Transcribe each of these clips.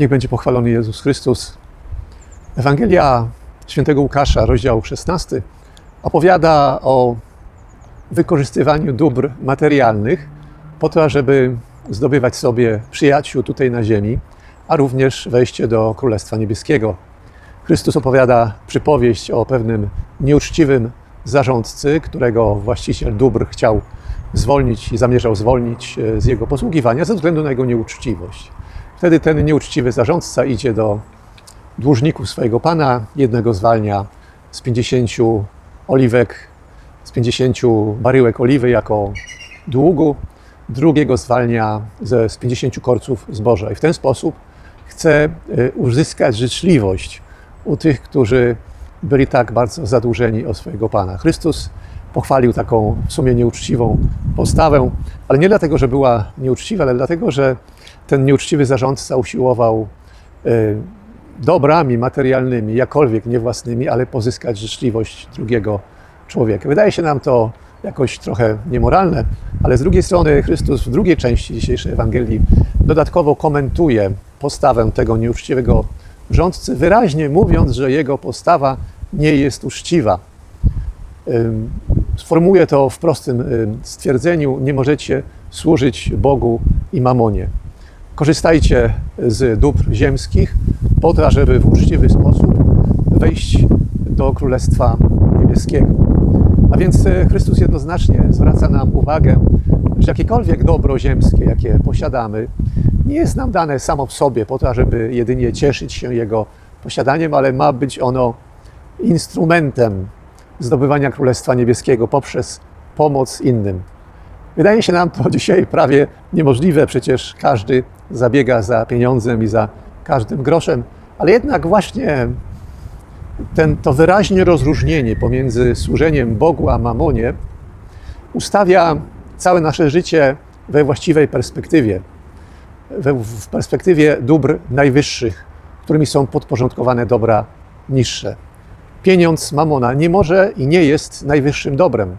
Niech będzie pochwalony Jezus Chrystus. Ewangelia świętego Łukasza, rozdział 16, opowiada o wykorzystywaniu dóbr materialnych po to, żeby zdobywać sobie przyjaciół tutaj na ziemi, a również wejście do Królestwa Niebieskiego. Chrystus opowiada przypowieść o pewnym nieuczciwym zarządcy, którego właściciel dóbr chciał zwolnić i zamierzał zwolnić e, z jego posługiwania ze względu na jego nieuczciwość. Wtedy ten nieuczciwy zarządca idzie do dłużników swojego pana, jednego zwalnia z 50 oliwek, z 50 baryłek oliwy jako długu, drugiego zwalnia ze, z 50 korców zboża. I w ten sposób chce y, uzyskać życzliwość u tych, którzy byli tak bardzo zadłużeni o swojego Pana. Chrystus pochwalił taką w sumie nieuczciwą postawę, ale nie dlatego, że była nieuczciwa, ale dlatego, że ten nieuczciwy zarządca usiłował y, dobrami materialnymi, jakkolwiek nie własnymi, ale pozyskać życzliwość drugiego człowieka. Wydaje się nam to jakoś trochę niemoralne, ale z drugiej strony Chrystus w drugiej części dzisiejszej Ewangelii dodatkowo komentuje postawę tego nieuczciwego rządcy, wyraźnie mówiąc, że jego postawa nie jest uczciwa. Sformułuję to w prostym ym, stwierdzeniu: nie możecie służyć Bogu i mamonie. Korzystajcie z dóbr ziemskich po to, żeby w uczciwy sposób wejść do Królestwa Niebieskiego. A więc e, Chrystus jednoznacznie zwraca nam uwagę, że jakiekolwiek dobro ziemskie, jakie posiadamy, nie jest nam dane samo w sobie po to, żeby jedynie cieszyć się jego posiadaniem, ale ma być ono instrumentem zdobywania Królestwa Niebieskiego poprzez pomoc innym. Wydaje się nam to dzisiaj prawie niemożliwe, przecież każdy zabiega za pieniądzem i za każdym groszem, ale jednak właśnie ten, to wyraźnie rozróżnienie pomiędzy służeniem Bogu a mamonie ustawia całe nasze życie we właściwej perspektywie, we, w perspektywie dóbr najwyższych, którymi są podporządkowane dobra niższe. Pieniądz mamona nie może i nie jest najwyższym dobrem.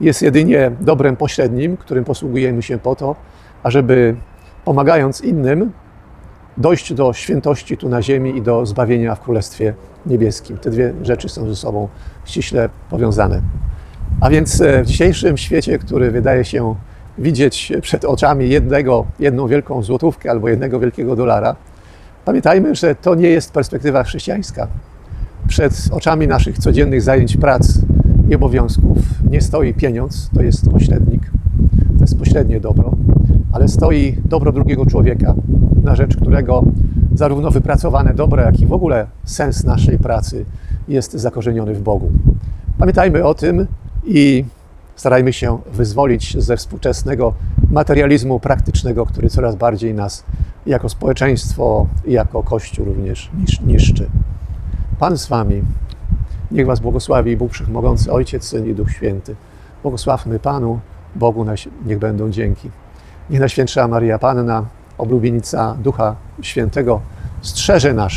Jest jedynie dobrem pośrednim, którym posługujemy się po to, ażeby pomagając innym, dojść do świętości tu na ziemi i do zbawienia w Królestwie Niebieskim. Te dwie rzeczy są ze sobą ściśle powiązane. A więc e, w dzisiejszym świecie, który wydaje się widzieć przed oczami jednego, jedną wielką złotówkę albo jednego wielkiego dolara, pamiętajmy, że to nie jest perspektywa chrześcijańska. Przed oczami naszych codziennych zajęć prac i obowiązków nie stoi pieniądz, to jest pośrednik, to jest pośrednie dobro, ale stoi dobro drugiego człowieka, na rzecz którego zarówno wypracowane dobro, jak i w ogóle sens naszej pracy jest zakorzeniony w Bogu. Pamiętajmy o tym i starajmy się wyzwolić ze współczesnego materializmu praktycznego, który coraz bardziej nas jako społeczeństwo jako Kościół również nisz- niszczy. Pan z Wami. Niech Was błogosławi Bóg Wszechmogący, Ojciec, Syn i Duch Święty. Błogosławmy Panu, Bogu niech będą dzięki. Niech Najświętsza Maria Panna, oblubienica Ducha Świętego, strzeże nas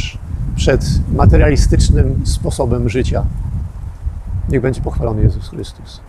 przed materialistycznym sposobem życia. Niech będzie pochwalony Jezus Chrystus.